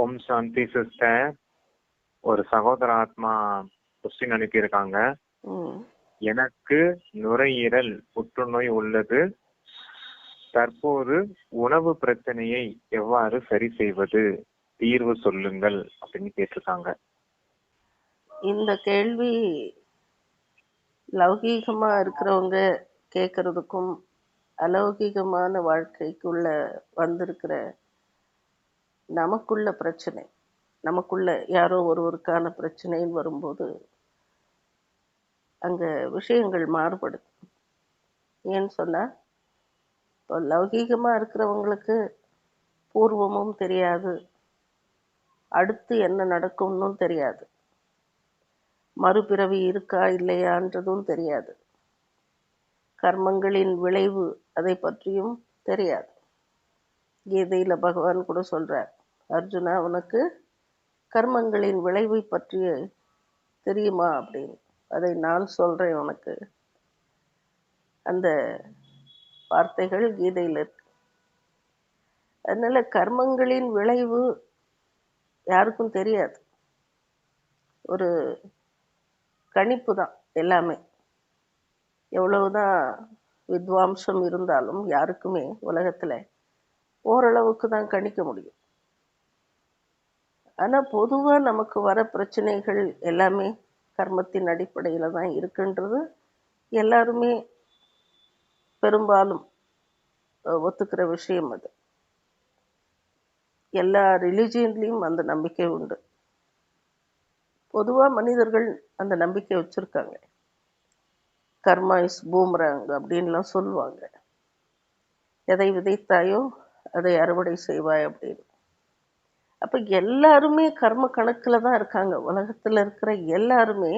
ஓம் சாந்தி sister. ஒரு சகோதர ஆத்மா கொஸ்டின் அனுப்பியிருக்காங்க எனக்கு நுரையீரல் புற்றுநோய் உள்ளது. தற்போது உணவு பிரச்சனையை எவ்வாறு சரி செய்வது? தீர்வு சொல்லுங்கள் அப்படின்னு கேட்டிருக்காங்க. இந்த கேள்வி லௌகீகமா இருக்கிறவங்க கேட்கறதுக்கும் அலௌகீகமான வாழ்க்கைக்குள்ள வந்திருக்கிற நமக்குள்ள பிரச்சனை. நமக்குள்ள யாரோ ஒருவருக்கான பிரச்சனைன்னு வரும்போது அங்கே விஷயங்கள் மாறுபடுது. ஏன்னு சொன்னால் இப்போ லௌகீகமாக இருக்கிறவங்களுக்கு பூர்வமும் தெரியாது. அடுத்து என்ன நடக்கும்னு தெரியாது. மறுபிறவி இருக்கா இல்லையான்றதும் தெரியாது. கர்மங்களின் விளைவு அதை பற்றியும் தெரியாது. கீதையில் பகவான் கூட சொல்கிறார் அர்ஜுனா உனக்கு கர்மங்களின் விளைவை பற்றி தெரியுமா அப்படின்னு. அதை நான் சொல்றேன் உனக்கு. அந்த வார்த்தைகள் கீதையில் இருக்கு. அதனால கர்மங்களின் விளைவு யாருக்கும் தெரியாது. ஒரு கணிப்பு தான் எல்லாமே. எவ்வளவுதான் வித்வாம்சம் இருந்தாலும் யாருக்குமே உலகத்துல ஓரளவுக்கு தான் கணிக்க முடியும். ஆனால் பொதுவாக நமக்கு வர பிரச்சனைகள் எல்லாமே கர்மத்தின் அடிப்படையில தான் இருக்குன்றது எல்லாருமே பெரும்பாலும் ஒத்துக்கிற விஷயம் அது. எல்லா ரிலிஜியன்லேயும் அந்த நம்பிக்கை உண்டு. பொதுவாக மனிதர்கள் அந்த நம்பிக்கை வச்சிருக்காங்க. கர்மா இஸ் பூம்ராங் அப்படின்லாம் சொல்லுவாங்க. எதை விதைத்தாயோ அதை அறுவடை செய்வாய் அப்படின்னு. அப்போ எல்லாருமே கர்ம கணக்கில் தான் இருக்காங்க. உலகத்துல இருக்கிற எல்லாருமே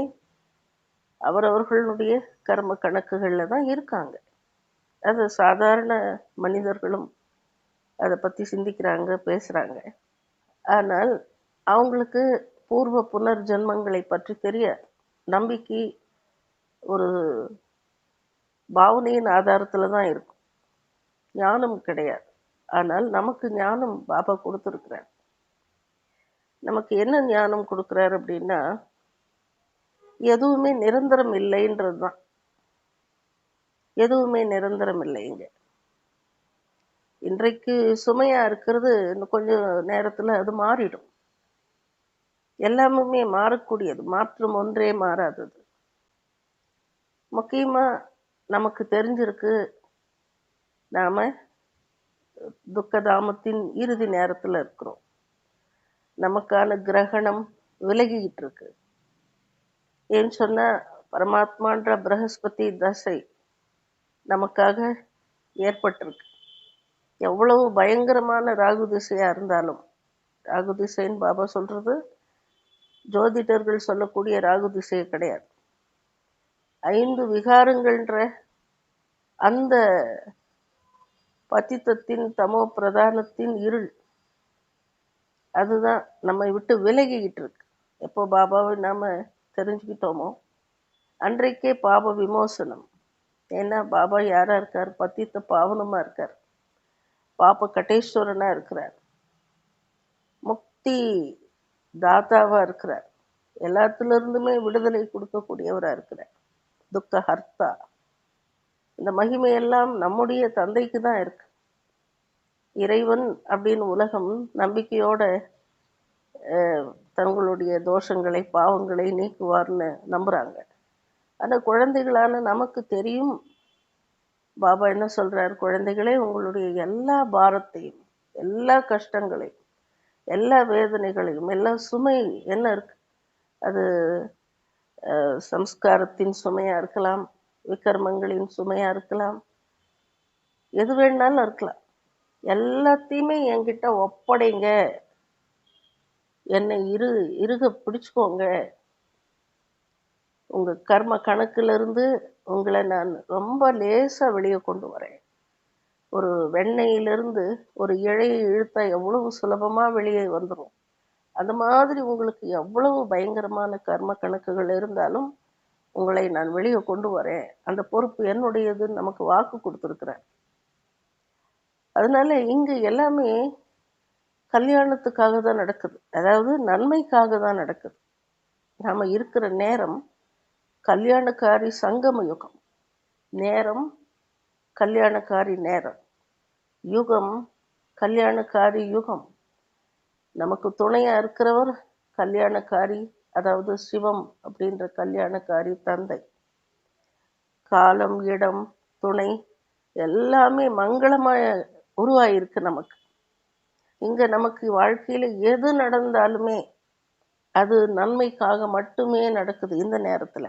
அவரவர்களுடைய கர்ம கணக்குகளில் தான் இருக்காங்க. அது சாதாரண மனிதர்களும் அதை பற்றி சிந்திக்கிறாங்க பேசுறாங்க. ஆனால் அவங்களுக்கு பூர்வ புனர்ஜென்மங்களை பற்றி தெரிய நம்பிக்கை ஒரு பாவனையின் ஆதாரத்துல தான் இருக்கும். ஞானம் கிடையாது. ஆனால் நமக்கு ஞானம் பாபா கொடுத்துருக்கிறார். நமக்கு என்ன ஞானம் கொடுக்குறார் அப்படின்னா எதுவுமே நிரந்தரம் இல்லைன்றது தான் எதுவுமே நிரந்தரம் இல்லை இங்க. இன்றைக்கு சுமையா இருக்கிறது இன்னும் கொஞ்சம் நேரத்துல அது மாறிடும். எல்லாமுமே மாறக்கூடியது. மாற்றம் ஒன்றே மாறாதது. முக்கியமா நமக்கு தெரிஞ்சிருக்கு நாம துக்கதாமத்தின் இறுதி நேரத்துல இருக்கிறோம். நமக்கான கிரகணம் விலகிக்கிட்டு இருக்கு ஏன்னு சொன்னால் பரமாத்மான்ற பிரகஸ்பதி தசை நமக்காக ஏற்பட்டிருக்கு. எவ்வளவு பயங்கரமான ராகு திசையாக இருந்தாலும் ராகு திசைன்னு பாபா சொல்கிறது ஜோதிடர்கள் சொல்லக்கூடிய ராகு திசையை கிடையாது. ஐந்து விகாரங்கள்ன்ற அந்த பத்தித்தத்தின் தமோ பிரதானத்தின் இருள் அதுதான் நம்மை விட்டு விலகிக்கிட்டு இருக்கு. எப்போ பாபாவை நாம தெரிஞ்சுக்கிட்டோமோ அன்றைக்கே பாப விமோசனம். ஏன்னா பாபா யாரா இருக்கார்? பத்தித்த பாவனமா இருக்கார்? பாப கட்டேஸ்வரனா இருக்கிறார். முக்தி தாத்தாவாக இருக்கிறார். எல்லாத்துல இருந்துமே விடுதலை கொடுக்கக்கூடியவரா இருக்கிறார். துக்க ஹர்த்தா இந்த மகிமையெல்லாம் நம்முடைய தந்தைக்கு தான் இருக்கு. இறைவன் அப்படின்னு உலகம் நம்பிக்கையோட அஹ், தங்களுடைய தோஷங்களை பாவங்களை நீக்குவார்னு நம்புறாங்க. ஆனால் குழந்தைகளான நமக்கு தெரியும். பாபா என்ன சொல்கிறார் குழந்தைகளே உங்களுடைய எல்லா பாரத்தையும் எல்லா கஷ்டங்களையும் எல்லா வேதனைகளையும் எல்லா சுமை என்ன இருக்கு? அது அஹ், சம்ஸ்காரத்தின் சுமையா இருக்கலாம் விக்கிரமங்களின் சுமையா இருக்கலாம் எது வேணாலும் இருக்கலாம். எல்லாத்தையுமே என்கிட்ட ஒப்படைங்க. என்னை இரு இருக பிடிச்சுக்கோங்க. உங்க கர்ம கணக்குல இருந்து உங்களை நான் ரொம்ப லேசா வெளியே கொண்டு வரேன். ஒரு வெண்ணெயிலிருந்து ஒரு இழையை இழுத்தா எவ்வளவு சுலபமா வெளியே வந்துடும் அந்த மாதிரி உங்களுக்கு எவ்வளவு பயங்கரமான கர்ம கணக்குகள் இருந்தாலும் உங்களை நான் வெளியே கொண்டு வரேன். அந்த பொறுப்பு என்னுடையதுன்னு நமக்கு வாக்கு கொடுத்துருக்குறேன் அதனால இங்க எல்லாமே கல்யாணத்துக்காக தான் நடக்குது. அதாவது நன்மைக்காக தான் நடக்குது. நாம இருக்கிற நேரம் கல்யாணக்காரி சங்கம யுகம். நேரம் கல்யாணக்காரி நேரம். யுகம் கல்யாணக்காரி யுகம். நமக்கு துணையா இருக்கிறவர் கல்யாணக்காரி அதாவது சிவம் அப்படின்ற கல்யாணக்காரி தந்தை. காலம் இடம் துணை எல்லாமே மங்களமாய உருவாயிருக்கு நமக்கு. இங்க நமக்கு வாழ்க்கையில எது நடந்தாலுமே அது நன்மைக்காக மட்டுமே நடக்குது இந்த நேரத்துல.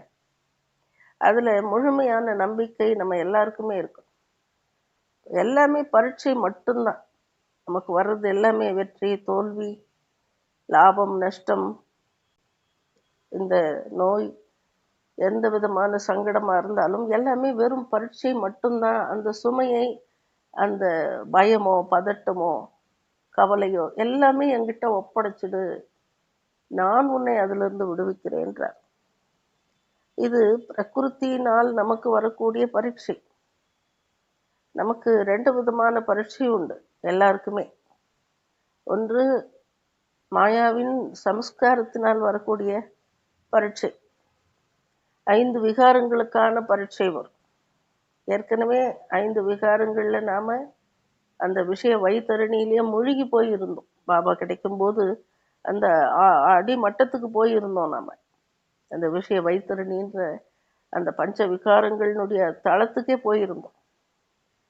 அதுல முழுமையான நம்பிக்கை நம்ம எல்லாருக்குமே இருக்கும். எல்லாமே பரீட்சை மட்டும்தான். நமக்கு வர்றது எல்லாமே வெற்றி தோல்வி லாபம் நஷ்டம் இந்த நோய் எந்த விதமான சங்கடமா இருந்தாலும் எல்லாமே வெறும் பரீட்சை மட்டும்தான். அந்த சுமையை அந்த பயமோ பதட்டமோ கவலையோ எல்லாமே என்கிட்ட ஒப்படைச்சிடு. நான் உன்னை அதிலிருந்து விடுவிக்கிறேன்றார். இது பிரகிருத்தினால் நமக்கு வரக்கூடிய பரீட்சை. நமக்கு ரெண்டு விதமான பரீட்சை உண்டு எல்லாருக்குமே. ஒன்று மாயாவின் சம்ஸ்காரத்தினால் வரக்கூடிய பரீட்சை. ஐந்து விகாரங்களுக்கான பரீட்சை வரும். ஏற்கனவே ஐந்து விகாரங்களில் நாம் அந்த விஷய வைத்தரணியிலேயே மூழ்கி போயிருந்தோம். பாபா கிடைக்கும்போது அந்த அடி மட்டத்துக்கு போயிருந்தோம் நாம. அந்த விஷய வைத்தரணின்ற அந்த பஞ்ச விகாரங்களினுடைய தளத்துக்கே போயிருந்தோம்.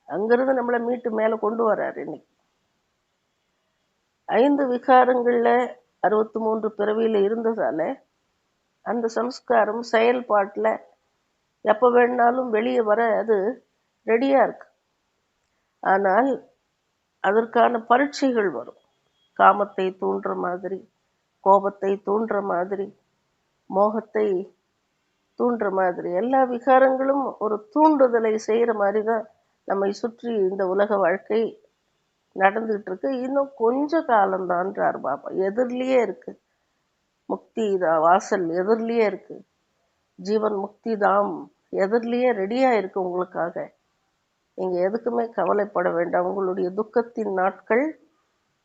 அங்கிருந்து நம்மளை மீட்டு மேலே கொண்டு வர்றார் இன்னைக்கு. ஐந்து விகாரங்களில் அறுபத்தி மூன்று பிறவியில் இருந்ததால அந்த சம்ஸ்காரம் செயல்பாட்டில் எப்போ வேணாலும் வெளியே வர அது ரெடியாக இருக்கு. ஆனால் அதற்கான பரீட்சைகள் வரும். காமத்தை தூண்டுற மாதிரி கோபத்தை தூண்டுற மாதிரி மோகத்தை தூண்டுற மாதிரி எல்லா விகாரங்களும் ஒரு தூண்டுதலை செய்கிற மாதிரி தான் நம்மை சுற்றி இந்த உலக வாழ்க்கை நடந்துகிட்டு இருக்கு. இன்னும் கொஞ்ச காலம்தான்றார் பாபா. எதிர்லேயே இருக்கு. முக்தி வாசல் எதிர்லேயே இருக்குது ஜீவன் முக்தி தாம் எதிரிலேயே ரெடியாக இருக்கு உங்களுக்காக. நீங்கள் எதுக்குமே கவலைப்பட வேண்டாம். உங்களுடைய துக்கத்தின் நாட்கள்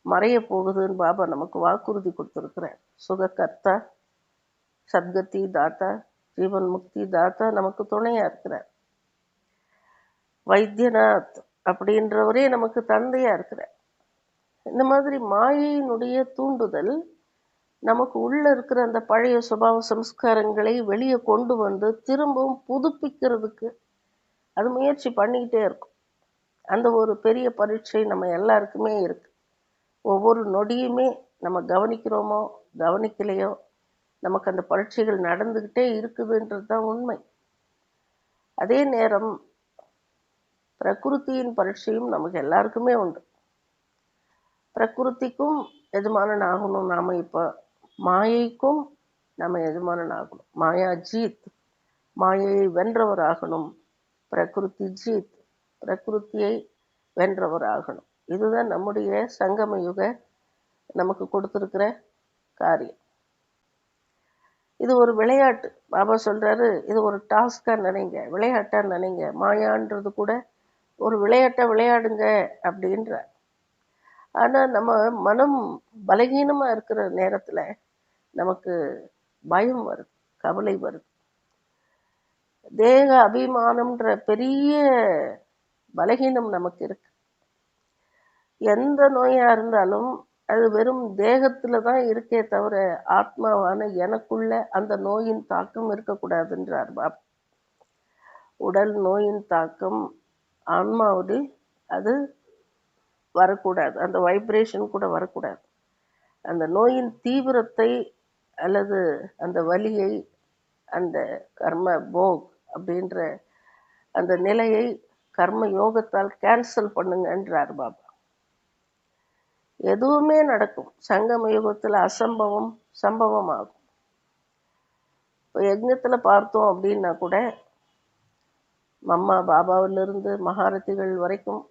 மறைய போகுதுன்னு பாபா நமக்கு வாக்குறுதி கொடுத்துருக்குறேன் சுககர்த்தா சத்கதி தாத்தா ஜீவன் முக்தி தாத்தா நமக்கு துணையாக இருக்கிறார். வைத்தியநாத் அப்படின்றவரே நமக்கு தந்தையாக இருக்கிறார். இந்த மாதிரி மாயையினுடைய தூண்டுதல் நமக்கு உள்ளே இருக்கிற அந்த பழைய சுபாவ சம்ஸ்காரங்களை வெளியே கொண்டு வந்து திரும்பவும் புதுப்பிக்கிறதுக்கு அது முயற்சி பண்ணிக்கிட்டே இருக்கும். அந்த ஒரு பெரிய பரீட்சை நம்ம எல்லாருக்குமே இருக்குது ஒவ்வொரு நொடியுமே நம்ம கவனிக்கிறோமோ கவனிக்கலையோ நமக்கு அந்த பரீட்சைகள் நடந்துக்கிட்டே இருக்குதுன்றது தான் உண்மை. அதே நேரம் பிரகிருத்தியின் பரீட்சையும் நமக்கு எல்லாருக்குமே உண்டு. பிரகிருத்திக்கும் எஜமானன் ஆகணும் நாம் இப்போ மாயைக்கும் நம்ம எஜமானன் ஆகணும் மாயா ஜீத். மாயையை வென்றவர் ஆகணும் பிரகிருதி ஜீத். பிரகிருத்தியை வென்றவர் ஆகணும் இதுதான் நம்முடைய சங்கம யுக நமக்கு கொடுத்துருக்கிற காரியம். இது ஒரு விளையாட்டு. பாபா சொல்றாரு இது ஒரு டாஸ்க்காக நினைங்க விளையாட்டா நினைங்க. மாயான்றது கூட ஒரு விளையாட்டை விளையாடுங்க அப்படின்ற ஆனால் நம்ம மனம் பலகீனமா இருக்கிற நேரத்தில் நமக்கு பயம் வருது கவலை வருது தேக அபிமானம்ன்ற பெரிய பலகீனம் நமக்கு இருக்கு. எந்த நோயாக இருந்தாலும் அது வெறும் தேகத்தில் தான் இருக்கே தவிர ஆத்மாவான எனக்குள்ள அந்த நோயின் தாக்கம் இருக்கக்கூடாதுன்றார் பாப். உடல் நோயின் தாக்கம் ஆன்மாவில் அது வரக்கூடாது. அந்த வைப்ரேஷன் கூட வரக்கூடாது. அந்த நோயின் தீவிரத்தை அல்லது அந்த வலியை அந்த கர்ம போக் அப்படின்ற அந்த நிலையை கர்ம யோகத்தால் கேன்சல் பண்ணுங்கன்றார் பாபா. எதுவுமே நடக்கும். சங்கம யுகத்துல அசம்பவம் சம்பவம் ஆகும் இப்போ யஜ்னத்தில் பார்த்தோம் அப்படின்னா கூட மம்மா பாபாவிலிருந்து மகாரதிகள் வரைக்கும்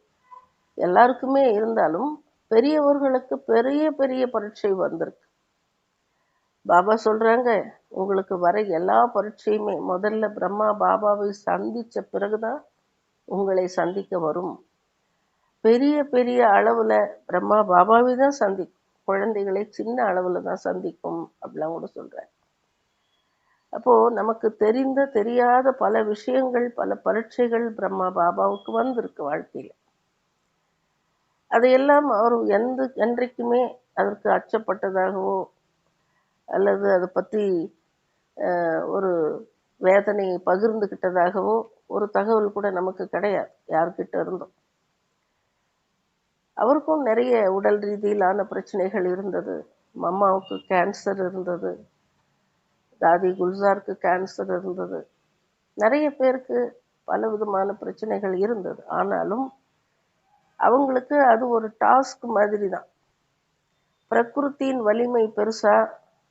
எல்லாருக்குமே இருந்தாலும் பெரியவர்களுக்கு பெரிய பெரிய பரீட்சை வந்திருக்கு. பாபா சொல்றாங்க உங்களுக்கு வர எல்லா பரீட்சையுமே முதல்ல பிரம்மா பாபாவை சந்திச்ச பிறகுதான் உங்களை சந்திக்க வரும். பெரிய பெரிய அளவுல பிரம்மா பாபாவை தான் சந்திக்கும் குழந்தைகளை சின்ன அளவுல தான் சந்திக்கும் அப்படிலாம் கூட சொல்கிறாங்க அப்போ நமக்கு தெரிந்த தெரியாத பல விஷயங்கள் பல பரீட்சைகள் பிரம்மா பாபாவுக்கு வந்திருக்கு வாழ்க்கையில. அதையெல்லாம் அவர் எந்த என்றைக்குமே அதற்கு அச்சப்பட்டதாகவோ அல்லது அதை பற்றி ஒரு வேதனையை பகிர்ந்துக்கிட்டதாகவோ ஒரு தகவல் கூட நமக்கு கிடையாது யார்கிட்ட இருந்தும். அவருக்கும் நிறைய உடல் ரீதியிலான பிரச்சனைகள் இருந்தது. மம்மாவுக்கு கேன்சர் இருந்தது. தாதி குல்சாருக்கு கேன்சர் இருந்தது. நிறைய பேருக்கு பல விதமான பிரச்சனைகள் இருந்தது. ஆனாலும் அவங்களுக்கு அது ஒரு டாஸ்க் மாதிரி தான் பிரகிருத்தின் வலிமை பெருசா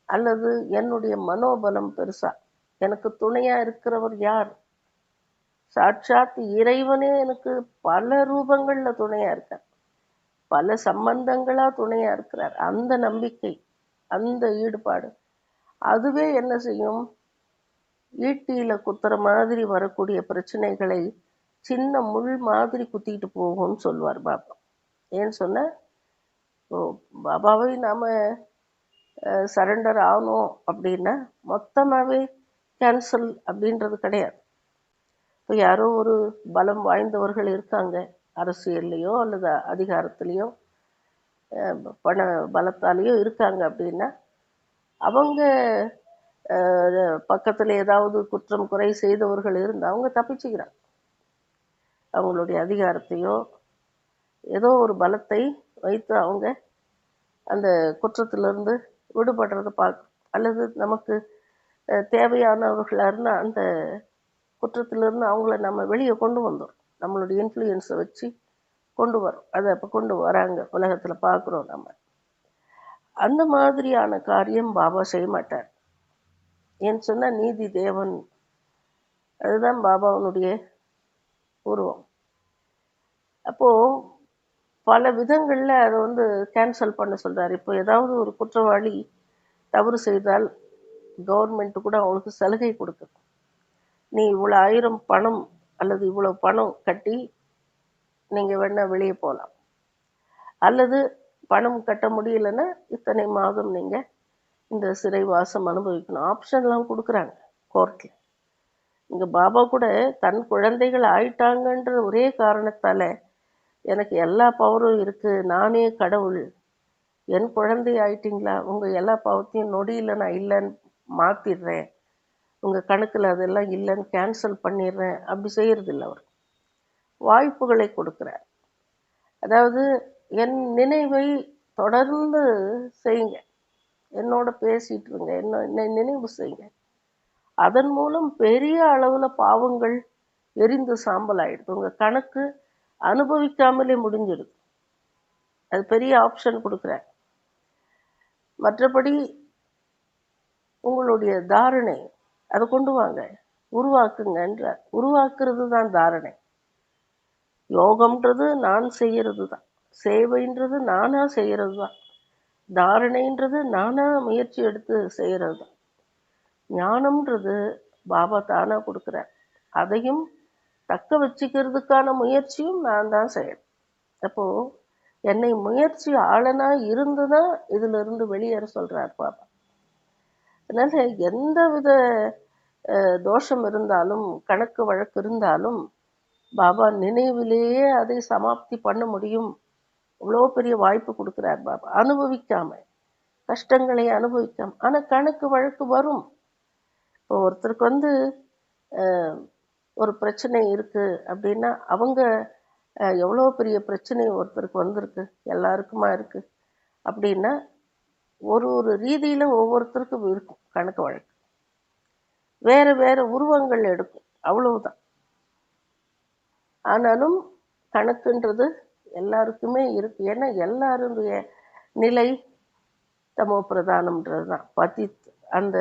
அல்லது என்னுடைய மனோபலம் பெருசா? எனக்கு துணையா இருக்கிறவர் யார்? சாட்சாத் இறைவனே எனக்கு பல ரூபங்கள்ல துணையா இருக்கார். பல சம்பந்தங்களா துணையா இருக்கிறார். அந்த நம்பிக்கை அந்த ஈடுபாடு. அதுவே என்ன செய்யும்? ஈட்டியில குத்துற மாதிரி வரக்கூடிய பிரச்சனைகளை சின்ன முள் மாதிரி குத்திக்கிட்டு போகும்னு சொல்லுவார் பாபா. ஏன்னு சொன்ன ஓ பாபாவை நாம சரண்டர் ஆகணும் அப்படின்னா மொத்தமாகவே கேன்சல் அப்படின்றது கிடையாது. இப்போ யாரோ ஒரு பலம் வாய்ந்தவர்கள் இருக்காங்க அரசியல்லையோ அல்லது அதிகாரத்துலேயோ பண பலத்தாலேயோ இருக்காங்க அப்படின்னா அவங்க பக்கத்தில் ஏதாவது குற்றம் குறை செய்தவர்கள் இருந்தால் அவங்க தப்பிச்சுக்கிறாங்க. அவங்களுடைய அதிகாரத்தையோ ஏதோ ஒரு பலத்தை வைத்து அவங்க அந்த குற்றத்திலிருந்து விடுபடுறத பார்க்க அல்லது நமக்கு தேவையானவர்களாக இருந்தால் அந்த குற்றத்திலிருந்து அவங்கள நம்ம வெளியே கொண்டு வந்துடும் நம்மளுடைய இன்ஃப்ளூயன்ஸை வச்சு கொண்டு வரோம். அதை அப்போ கொண்டு வராங்க. உலகத்தில் பார்க்குறோம் நம்ம. அந்த மாதிரியான காரியம் பாபா செய்ய மாட்டார். ஏன்னு சொன்னால் நீதி தேவன். அதுதான் பாபாவனுடைய உருவம். அப்போது பல விதங்களில் அதை வந்து கேன்சல் பண்ண சொல்கிறார் இப்போ ஏதாவது ஒரு குற்றவாளி தவறு செய்தால் கவர்மெண்ட் கூட அவங்களுக்கு சலுகை கொடுக்குது நீ இவ்வளோ ஆயிரம் பணம் அல்லது இவ்வளோ பணம் கட்டி நீங்கள் வேணால் வெளியே போகலாம் அல்லது பணம் கட்ட முடியலன்னா இத்தனை மாதம் நீங்கள் இந்த சிறைவாசம் அனுபவிக்கணும். ஆப்ஷன்லாம் கொடுக்குறாங்க கோர்ட்டில் இங்கே பாபா கூட தன் குழந்தைகள் ஆயிட்டாங்கன்ற ஒரே காரணத்தால் எனக்கு எல்லா பவரும் இருக்குது நானே கடவுள். என் குழந்தை ஆயிட்டீங்களா? உங்கள் எல்லா பவத்தையும் நொடியில் நான் இல்லைன்னு மாற்றிடுறேன் உங்கள் கணக்கில் அதெல்லாம் இல்லைன்னு கேன்சல் பண்ணிடுறேன். அப்படி செய்கிறதில்ல அவர். வாய்ப்புகளை கொடுக்குறார். அதாவது என் நினைவை தொடர்ந்து செய்யுங்க. என்னோட பேசிகிட்டு இருங்க. என்ன என்னை நினைவு செய்யுங்க. அதன் மூலம் பெரிய அளவில் பாவங்கள் எரிந்து சாம்பல் ஆகிடுது உங்கள் கணக்கு அனுபவிக்காமலே முடிஞ்சிடும் அது பெரிய ஆப்ஷன் கொடுக்குறேன். மற்றபடி உங்களுடைய தாரணை அதை கொண்டு வாங்க. உருவாக்குங்கன்ற உருவாக்குறது தான் தாரணை. யோகம்ன்றது நான் செய்கிறது தான் சேவைன்றது நானா செய்கிறது தான் தாரணைன்றது நானா முயற்சி எடுத்து செய்கிறது தான் ஞானம்ன்றது பாபா தானா கொடுக்குறார். அதையும் தக்க வச்சுக்கிறதுக்கான முயற்சியும் நான் தான் செய்யணும். அப்போ என்னை முயற்சி ஆளனா இருந்து தான் இதுல இருந்து வெளியேற சொல்றார் பாபா. அதனால எந்த வித தோஷம் இருந்தாலும் கணக்கு வழக்கு இருந்தாலும் பாபா நினைவிலேயே அதை சமாப்தி பண்ண முடியும். இவ்வளோ பெரிய வாய்ப்பு கொடுக்குறார் பாபா. அனுபவிக்காம கஷ்டங்களை அனுபவிக்காம. ஆனா கணக்கு வழக்கு வரும். இப்போ ஒருத்தருக்கு வந்து ஒரு பிரச்சனை இருக்குது அப்படின்னா அவங்க எவ்வளோ பெரிய பிரச்சனை ஒருத்தருக்கு வந்திருக்கு எல்லாருக்குமா இருக்குது அப்படின்னா ஒரு ஒரு ரீதியில் ஒவ்வொருத்தருக்கும் இருக்கும் கணக்கு வழக்கு. வேறு வேறு உருவங்கள் எடுக்கும் அவ்வளவுதான். ஆனாலும் கணக்குன்றது எல்லாருக்குமே இருக்கு. ஏன்னா எல்லாருடைய நிலை தமோ பிரதானம்ன்றது தான் பதி அந்த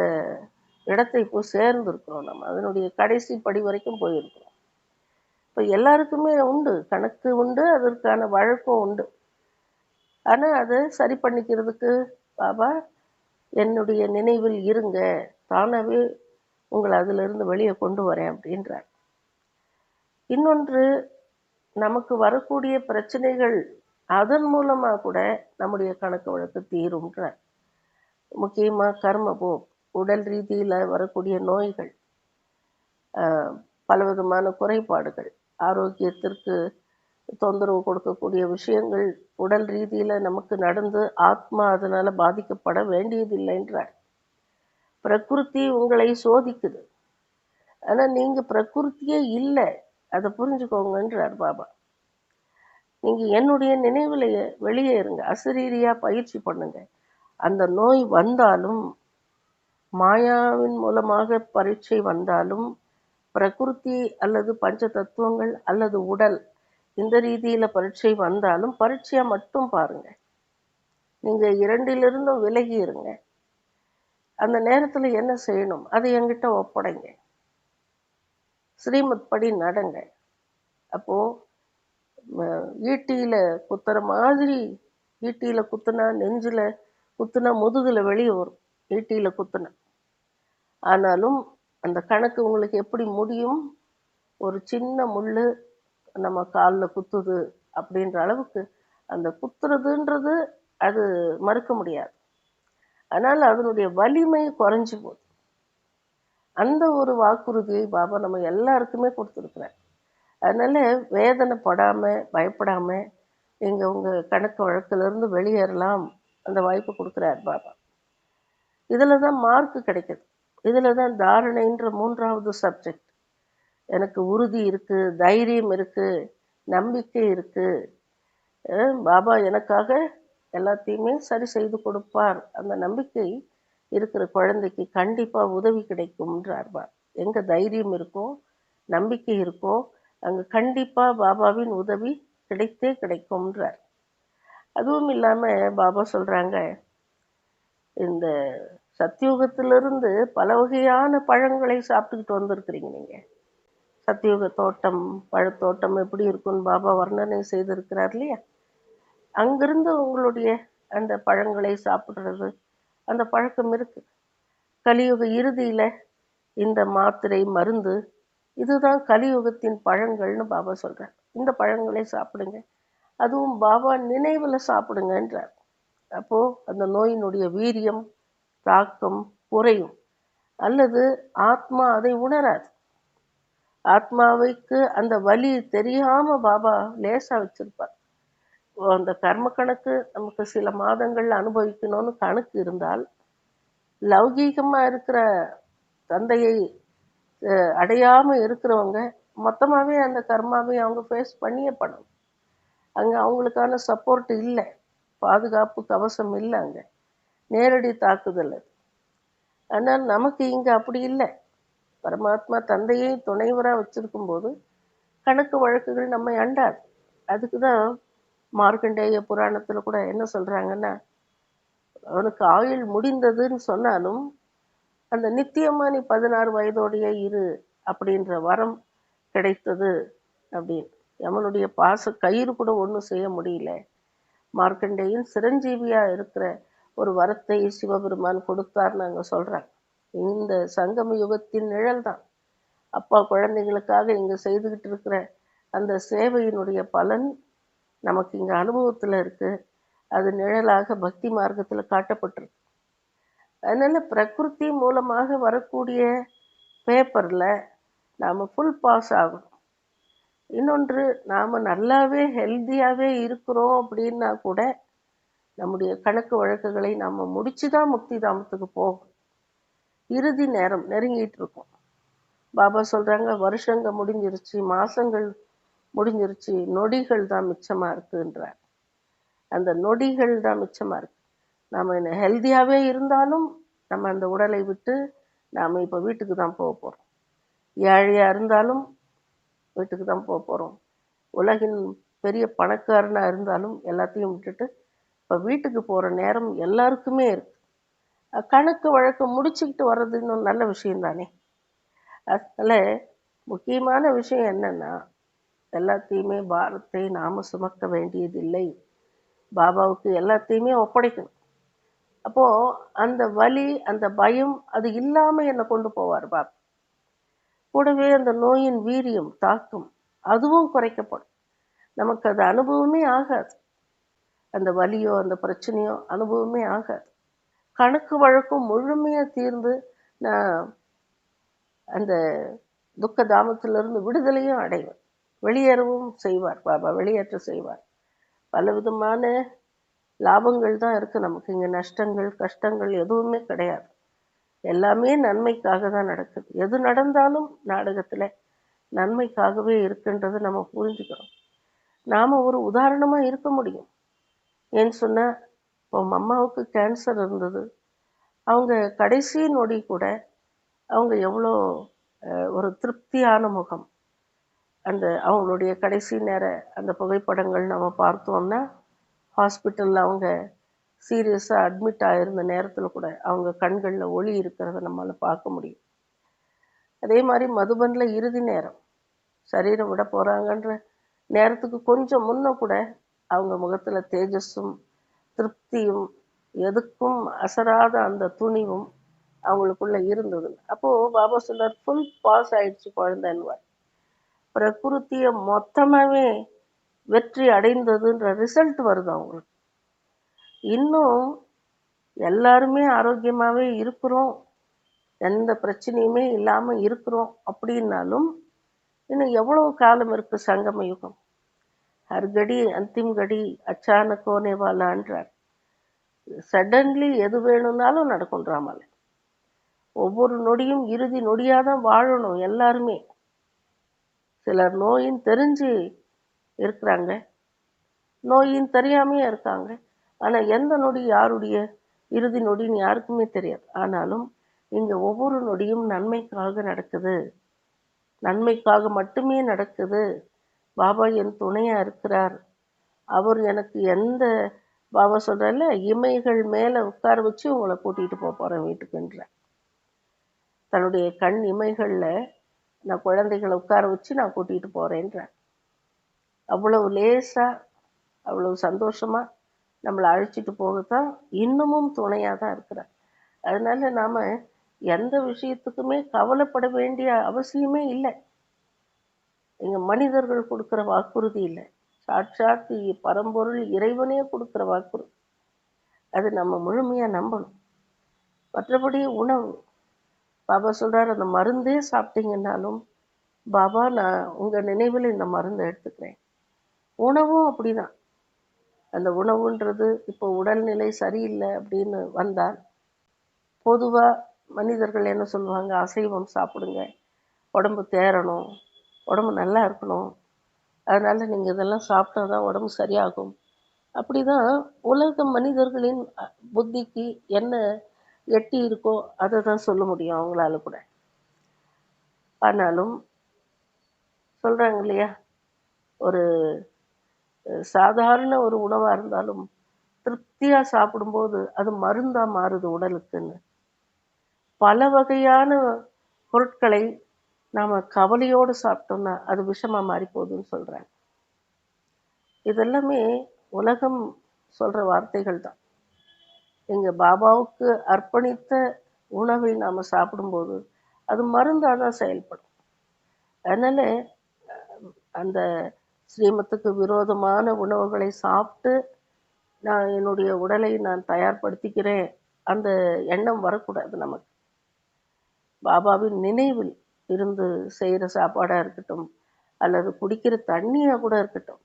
இடத்தை போய் சேர்ந்துருக்கிறோம் நம்ம. அதனுடைய கடைசி படி வரைக்கும் போயிருக்கிறோம். இப்போ எல்லாருக்குமே உண்டு. கணக்கு உண்டு அதற்கான வழக்கம் உண்டு. ஆனால் அதை சரி பண்ணிக்கிறதுக்கு பாபா என்னுடைய நினைவில் இருங்க. தானாகவே உங்களை அதிலிருந்து வெளியே கொண்டு வரேன் அப்படின்றார். இன்னொன்று நமக்கு வரக்கூடிய பிரச்சனைகள் அதன் மூலமாக கூட நம்முடைய கணக்கு வழக்கு தீரும்ன்ற முக்கியமாக கர்ம உடல் ரீதியில் வரக்கூடிய நோய்கள் பலவிதமான குறைபாடுகள் ஆரோக்கியத்திற்கு தொந்தரவு கொடுக்கக்கூடிய விஷயங்கள் உடல் ரீதியில் நமக்கு நடந்து ஆத்மா அதனால் பாதிக்கப்பட வேண்டியதில்லைன்றார். பிரகிருதி உங்களை சோதிக்குது. ஆனால் நீங்கள் பிரகிருத்தியே இல்லை. அதை புரிஞ்சுக்கோங்கன்றார் பாபா. நீங்கள் என்னுடைய நினைவுல வெளியே இருங்க. பயிற்சி பண்ணுங்க. அந்த நோய் வந்தாலும் மாயாவின் மூலமாக பரீட்சை வந்தாலும் பிரகிருதி அல்லது பஞ்ச தத்துவங்கள் அல்லது உடல் இந்த ரீதியில பரீட்சை வந்தாலும் பரீட்சையா மட்டும் பாருங்க. நீங்க இரண்டிலிருந்தும் விலகி இருங்க. அந்த நேரத்தில் என்ன செய்யணும்? அதை என்கிட்ட ஒப்படைங்க. ஸ்ரீமத் படி நடங்க. அப்போ ஈட்டியில் ஈட்டியில குத்துற மாதிரி ஈட்டியில குத்துனா நெஞ்சில குத்துனா முதுகுல வெளியே வரும். ஈட்டியில குத்துனா. ஆனாலும் அந்த கணக்கு உங்களுக்கு எப்படி முடியும்? ஒரு சின்ன முள் நம்ம காலில் குத்துது அப்படின்ற அளவுக்கு அந்த குத்துறதுன்றது அது மறுக்க முடியாது. அதனால் அதனுடைய வலிமை குறைஞ்சி போகுது. அந்த ஒரு வாக்குறுதியை பாபா நம்ம எல்லாருக்குமே கொடுத்துருக்குறார். அதனால வேதனைப்படாமல் பயப்படாமல் நீங்கள் உங்கள் கணக்கு வழக்கிலிருந்து வெளியேறலாம். அந்த வாய்ப்பு கொடுக்குறார் பாபா. இதில் தான் மார்க் கிடைக்கிது. இதில் தான் தாரணைன்ற மூன்றாவது சப்ஜெக்ட் எனக்கு உறுதி இருக்குது தைரியம் இருக்குது நம்பிக்கை இருக்குது பாபா எனக்காக எல்லாத்தையுமே சரி செய்து கொடுப்பார். அந்த நம்பிக்கை இருக்கிற குழந்தைக்கு கண்டிப்பாக உதவி கிடைக்கும்ன்றார் பா தைரியம் இருக்கோ நம்பிக்கை இருக்கோ அங்கே கண்டிப்பாக பாபாவின் உதவி கிடைத்தே கிடைக்கும்ன்றார். அதுவும் இல்லாமல் பாபா சொல்கிறாங்க இந்த சத்தியுகத்திலிருந்து பல வகையான பழங்களை சாப்பிட்டுக்கிட்டு வந்திருக்கிறீங்க நீங்கள் சத்தியுக தோட்டம் பழத்தோட்டம் எப்படி இருக்கும்னு பாபா வர்ணனை செய்திருக்கிறார் இல்லையா? அங்கிருந்து உங்களுடைய அந்த பழங்களை சாப்பிட்றது அந்த பழக்கம் இருக்குது கலியுக இறுதியில் இந்த மாத்திரை மருந்து இதுதான் கலியுகத்தின் பழங்கள்னு பாபா சொல்கிறார் இந்த பழங்களை சாப்பிடுங்க. அதுவும் பாபா நினைவில் சாப்பிடுங்கன்றார். அப்போது அந்த நோயினுடைய வீரியம் தாக்கம் குறையும். அல்லது ஆத்மா அதை உணராது. ஆத்மாவுக்கு அந்த வலி தெரியாம பாபா லேசா வச்சிருப்பார். அந்த கர்ம கணக்கு நமக்கு சில மாதங்கள் அனுபவிக்கணும்னு கணக்கு இருந்தால் லௌகீகமா இருக்கிற தந்தையை அடையாமல் அடையாம இருக்கிறவங்க மொத்தமாகவே அந்த கர்மாவை அவங்க ஃபேஸ் பண்ணியே பண்ணணும். அங்கே அவங்களுக்கான சப்போர்ட் இல்லை. பாதுகாப்பு கவசம் இல்லை அங்கே. நேரடி தாக்குதல் அது. ஆனால் நமக்கு இங்கே அப்படி இல்லை. பரமாத்மா தந்தையை துணைவராக வச்சிருக்கும் போது கணக்கு வழக்குகள் நம்மை அண்டாது. அதுக்கு தான் மார்க்கண்டேய புராணத்தில் கூட என்ன சொல்கிறாங்கன்னா அவனுக்கு ஆயுள் முடிந்ததுன்னு சொன்னாலும் அந்த நித்தியமாக நீ பதினாறு வயதோடைய இரு அப்படின்ற வரம் கிடைத்தது அப்படின்னு. யமனுடைய பாச கயிறு கூட ஒன்றும் செய்ய முடியல. மார்க்கண்டேயன் சிரஞ்சீவியாக இருக்கிற ஒரு வரத்தை சிவபெருமான் கொடுத்தார் அங்கே சொல்றாங்க இந்த சங்கம யுகத்தின் நிழல் தான் அப்பா குழந்தைகளுக்காக இங்கே செய்துக்கிட்டு இருக்கிற அந்த சேவையினுடைய பலன் நமக்கு இங்கே அனுபவத்தில் இருக்குது அது நிழலாக பக்தி மார்க்கத்தில் காட்டப்பட்டிருக்கு. அதனால் பிரகிருதி மூலமாக வரக்கூடிய பேப்பரில் நாம் ஃபுல் பாஸ் ஆகணும். இன்னொன்று நாம் நல்லாவே ஹெல்த்தியாகவே இருக்கிறோம் அப்படின்னா கூட நம்முடைய கணக்கு வழக்குகளை நாம முடிச்சுதான் முக்தி தாமத்துக்கு போகும். இறுதி நேரம் நெருங்கிட்டு இருக்கும். பாபா சொல்கிறாங்க வருஷங்க முடிஞ்சிருச்சு மாதங்கள் முடிஞ்சிருச்சு நொடிகள் தான் மிச்சமாக இருக்குன்றார். அந்த நொடிகள் தான் மிச்சமாக இருக்கு. நாம் என்ன ஹெல்த்தியாகவே இருந்தாலும் நம்ம அந்த உடலை விட்டு நாம் இப்போ வீட்டுக்கு தான் போக போகிறோம் ஏழையாக இருந்தாலும் வீட்டுக்கு தான் போக போகிறோம் உலகின் பெரிய பணக்காரனாக இருந்தாலும் எல்லாத்தையும் விட்டுட்டு இப்போ வீட்டுக்கு போகிற நேரம் எல்லாருக்குமே இருக்கு. கணக்கு வழக்கு முடிச்சுக்கிட்டு வர்றது இன்னும் நல்ல விஷயம் தானே? அதனால் முக்கியமான விஷயம் என்னென்னா எல்லாத்தையுமே பாரத்தை நாம் சுமக்க வேண்டியதில்லை. பாபாவுக்கு எல்லாத்தையுமே ஒப்படைக்கணும். அப்போது அந்த வலி அந்த பயம் அது இல்லாமல் என்னை கொண்டு போவார் பாபா? கூடவே அந்த நோயின் வீரியம் தாக்கம் அதுவும் குறைக்கப்படும். நமக்கு அது அனுபவமே ஆகாது. அந்த வலியோ அந்த பிரச்சனையோ அனுபவமே ஆகாது. கணக்கு வழக்கும் முழுமையாக தீர்ந்து நான் அந்த துக்க தாமத்திலிருந்து விடுதலையும் அடைவேன். வெளியேறவும் செய்வார் பாபா வெளியேற்ற செய்வார். பல விதமான லாபங்கள் தான் இருக்குது நமக்கு. இங்கே நஷ்டங்கள் கஷ்டங்கள் எதுவுமே கிடையாது. எல்லாமே நன்மைக்காக தான் நடக்குது. எது நடந்தாலும் நாடகத்தில் நன்மைக்காகவே இருக்குன்றது நம்ம புரிஞ்சுக்கிறோம் நாம் ஒரு உதாரணமாக இருக்க முடியும். ஏன்னு சொன்னால் இப்போ அம்மாவுக்கு கேன்சர் இருந்தது. அவங்க கடைசி நொடி கூட அவங்க எவ்வளோ ஒரு திருப்தியான முகம். அந்த அவங்களுடைய கடைசி நேர அந்த புகைப்படங்கள் நம்ம பார்த்தோம்னா ஹாஸ்பிட்டலில் அவங்க சீரியஸாக அட்மிட் ஆகிருந்த நேரத்தில் கூட அவங்க கண்களில் ஒளி இருக்கிறத நம்மளால் பார்க்க முடியும். அதே மாதிரி மதுபனில் இறுதி நேரம். சரீரம் விட போகிறாங்கன்ற நேரத்துக்கு கொஞ்சம் முன்ன கூட அவங்க முகத்தில் தேஜஸும் திருப்தியும் எதுக்கும் அசராத அந்த துணிவும் அவங்களுக்குள்ள இருந்தது. அப்போது பாபா சொன்னார் ஃபுல் பாஸ் ஆயிடுச்சு குழந்தைன்னுவார். பிரகிருத்தியை மொத்தமாகவே வெற்றி அடைந்ததுன்ற ரிசல்ட் வருது அவங்களுக்கு. இன்னும் எல்லாருமே ஆரோக்கியமாகவே இருக்கிறோம். எந்த பிரச்சனையுமே இல்லாமல் இருக்கிறோம் அப்படின்னாலும் இன்னும் எவ்வளவு காலம் இருக்கு சங்கம யுகம்? ஹர் கடி அந்திம் கடி அச்சானக் கோனே வாலான்றார் சடன்லி எது வேணும்னாலும் நடக்கும்ன்றாமல் ஒவ்வொரு நொடியும் இறுதி நொடியாக தான் வாழணும் எல்லாருமே. சிலர் நோயின் தெரிஞ்சு இருக்கிறாங்க. நோயின் தெரியாமையே இருக்காங்க. ஆனால் எந்த நொடி யாருடைய? இறுதி நொடின்னு யாருக்குமே தெரியாது. ஆனாலும் இங்கே ஒவ்வொரு நொடியும் நன்மைக்காக நடக்குது. நன்மைக்காக மட்டுமே நடக்குது. பாபா என் துணையாக இருக்கிறார். அவர் எனக்கு எந்த பாபா சொல்கிறல்ல இமைகள் மேலே உட்கார வச்சு உங்களை கூட்டிகிட்டு போக போகிறேன் வீட்டுக்குன்ற. தன்னுடைய கண் இமைகளில் நான் குழந்தைகளை உட்கார வச்சு நான் கூட்டிகிட்டு போகிறேன்றேன் அவ்வளவு லேசாக அவ்வளவு சந்தோஷமாக நம்மளை அழைச்சிட்டு போகத்தான் இன்னமும் துணையாக தான் இருக்கிறார். அதனால நாம் எந்த விஷயத்துக்குமே கவலைப்பட வேண்டிய அவசியமே இல்லை. இங்கே மனிதர்கள் கொடுக்குற வாக்குறுதி இல்லை. சாட்சாத் பரம்பொருள் இறைவனே கொடுக்குற வாக்குறுதி. அது நம்ம முழுமையாக நம்பணும். மற்றபடி உணவு. பாபா சொல்கிறார் அந்த மருந்தே சாப்பிட்டீங்கன்னாலும் பாபா நான் உங்கள் நினைவில் இந்த மருந்தை எடுத்துக்கிறேன். உணவும் அப்படிதான். அந்த உணவுன்றது இப்போ உடல்நிலை சரியில்லை அப்படின்னு வந்தால் பொதுவாக மனிதர்கள் என்ன சொல்லுவாங்க? அசைவம் சாப்பிடுங்க. உடம்பு தேறணும். உடம்பு நல்லா இருக்கணும். அதனால் நீங்கள் இதெல்லாம் சாப்பிட்டா தான் உடம்பு சரியாகும். அப்படி தான் உலக மனிதர்களின் புத்திக்கு என்ன எட்டி இருக்கோ அதை தான் சொல்ல முடியும் அவங்களால கூட. ஆனாலும் சொல்கிறாங்க இல்லையா? ஒரு சாதாரண ஒரு உணவாக இருந்தாலும் திருப்தியாக சாப்பிடும்போது அது மருந்தாக மாறுது உடலுக்குன்னு. பல வகையான பொருட்களை நாம் கவலையோடு சாப்பிட்டோம்னா அது விஷமாக மாறி போகுதுன்னு சொல்கிறாங்க இதெல்லாமே உலகம் சொல்கிற வார்த்தைகள் தான். எங்கள் பாபாவுக்கு அர்ப்பணித்த உணவை நாம் சாப்பிடும்போது அது மருந்தாக தான் செயல்படும். அதனால் அந்த ஸ்ரீமத்துக்கு விரோதமான உணவுகளை சாப்பிட்டு நான் என்னுடைய உடலை நான் தயார்படுத்திக்கிறேன். அந்த எண்ணம் வரக்கூடாது நமக்கு. பாபாவின் நினைவில் இருந்து செய்கிற சாப்பாடாக இருக்கட்டும் அல்லது குடிக்கிற தண்ணியாக கூட இருக்கட்டும்.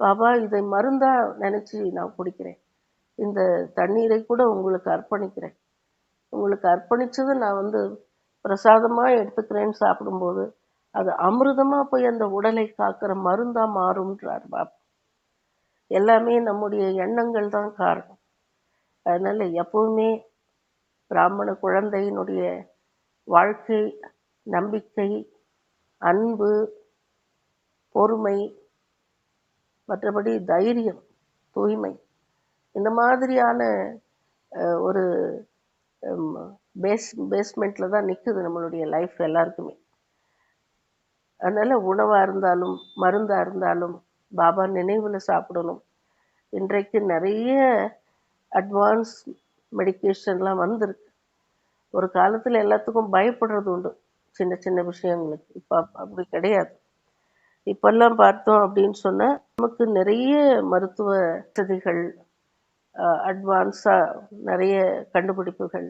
பாபா இதை மருந்தாக நினச்சி நான் குடிக்கிறேன். இந்த தண்ணீரை கூட உங்களுக்கு அர்ப்பணிக்கிறேன். உங்களுக்கு அர்ப்பணிச்சதை நான் வந்து பிரசாதமாக எடுத்துக்கிறேன்னு சாப்பிடும்போது அது அமிர்தமாக போய் அந்த உடலை காக்கிற மருந்தாக மாறும்ன்றார் பாபா. எல்லாமே நம்முடைய எண்ணங்கள் தான் காரணம். அதனால் எப்பவுமே பிராமண குழந்தையினுடைய வாழ்க்கை நம்பிக்கை அன்பு பொறுமை மற்றபடி தைரியம் தூய்மை. இந்த மாதிரியான ஒரு பேஸ் பேஸ்மெண்ட்டில் தான் நிற்குது நம்மளுடைய லைஃப் எல்லாருக்குமே. அதனால் உணவாக இருந்தாலும் மருந்தாக இருந்தாலும் பாபா நினைவில் சாப்பிடணும். இன்றைக்கு நிறைய அட்வான்ஸ் மெடிக்கேஷன்லாம் வந்திருக்கு. ஒரு காலத்தில் எல்லாத்துக்கும் பயப்படுறது உண்டு. சின்ன சின்ன விஷயங்களுக்கு. இப்போ அப்படி கிடையாது. இப்பெல்லாம் பார்த்தோம் அப்படின்னு சொன்னால் நமக்கு நிறைய மருத்துவ வசதிகள் அட்வான்ஸாக நிறைய கண்டுபிடிப்புகள்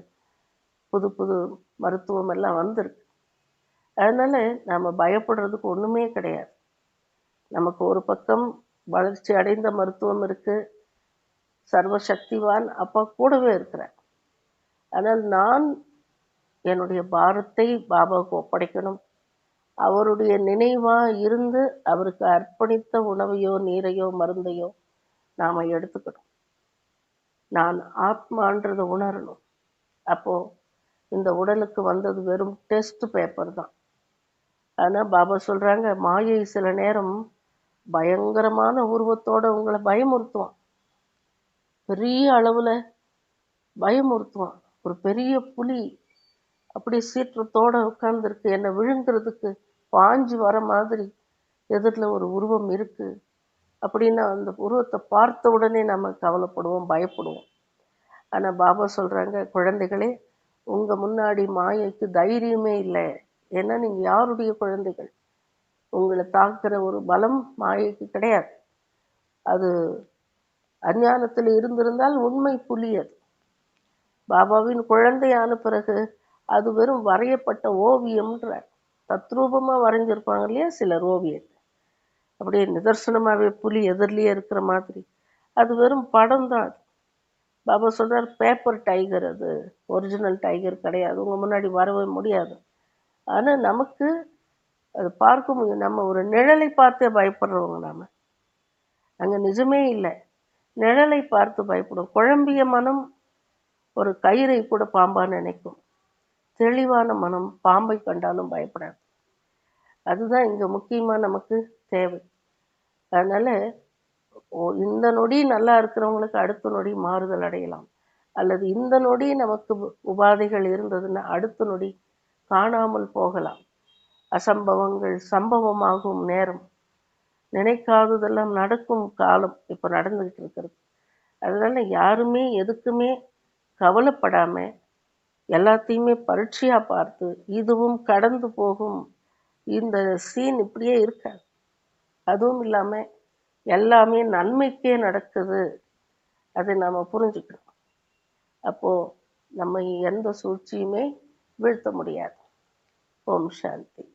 புது புது மருத்துவம் எல்லாம் வந்திருக்கு. அதனால் நாம் பயப்படுறதுக்கு ஒன்றுமே கிடையாது. நமக்கு ஒரு பக்கம் வளர்ச்சி அடைந்த மருத்துவம் இருக்குது சர்வசக்திவான் அப்பா கூடவே இருக்கிறார். ஆனால் நான் என்னுடைய பாரத்தை பாபாவுக்கு ஒப்படைக்கணும். அவருடைய நினைவாக இருந்து அவருக்கு அர்ப்பணித்த உணவையோ நீரையோ மருந்தையோ நாம் எடுத்துக்கணும். நான் ஆத்மான்றதை உணரணும். அப்போது இந்த உடலுக்கு வந்தது வெறும் டெஸ்ட் பேப்பர் தான். ஆனால் பாபா சொல்கிறாங்க மாயை சில நேரம் பயங்கரமான உருவத்தோடு உங்களை பயமுறுத்துவான். பெரிய அளவில் பயமுறுத்துவான். ஒரு பெரிய புலி அப்படி சீற்றத்தோட உட்கார்ந்துருக்கு. என்னை விழுங்குறதுக்கு பாஞ்சு வர மாதிரி எதிரில் ஒரு உருவம் இருக்குது அப்படின்னு அந்த உருவத்தை பார்த்த உடனே நம்ம கவலைப்படுவோம் பயப்படுவோம். ஆனால் பாபா சொல்கிறாங்க குழந்தைகளே உங்கள் முன்னாடி மாயைக்கு தைரியமே இல்லை. ஏன்னா நீங்கள் யாருடைய குழந்தைகள்? உங்களை தாக்குற ஒரு பலம் மாயைக்கு கிடையாது. அது அஞ்ஞானத்தில் இருந்திருந்தால் உண்மை புலி அது பாபாவின் குழந்தையான பிறகு அது வெறும் வரையப்பட்ட ஓவியம்ன்ற தத்ரூபமாக வரைஞ்சிருப்பாங்க இல்லையா சிலர் ஓவியத்தை. அப்படியே நிதர்சனமாகவே புலி எதிரிலேயே இருக்கிற மாதிரி. அது வெறும் படம் தான் அது. பாபா சொல்கிறார் பேப்பர் டைகர் அது. ஒரிஜினல் டைகர் கிடையாது. உங்கள் முன்னாடி வரவே முடியாது. ஆனால் நமக்கு அது பார்க்க முடியும் நம்ம ஒரு நிழலை பார்த்தே பயப்படுறவங்க நாம். அங்கே நிஜமே இல்லை. நிழலை பார்த்து பயப்படும். குழம்பிய மனம் ஒரு கயிறை கூட பாம்பாக நினைக்கும். தெளிவான மனம் பாம்பை கண்டாலும் பயப்படாது. அதுதான் இங்கே முக்கியமாக நமக்கு தேவை. அதனால் ஓ இந்த நொடி நல்லா இருக்கிறவங்களுக்கு அடுத்த நொடி மாறுதல் அடையலாம். அல்லது இந்த நொடி நமக்கு உபாதைகள் இருந்ததுன்னா அடுத்த நொடி காணாமல் போகலாம். அசம்பவங்கள் சம்பவமாகும் நேரம். நினைக்காததெல்லாம் நடக்கும் காலம் இப்போ நடந்துக்கிட்டு இருக்கிறது. அதனால யாருமே எதுக்குமே கவலைப்படாமல் எல்லாத்தையுமே பரீட்சையா பார்த்து இதுவும் கடந்து போகும். இந்த சீன் இப்படியே இருக்காது. அதுவும் இல்லாமல் எல்லாமே நன்மைக்கே நடக்குது. அதை நாம் புரிஞ்சுக்கணும். அப்போது நம்ம எந்த சூழ்ச்சியுமே வீழ்த்த முடியாது. ஓம் சாந்தி.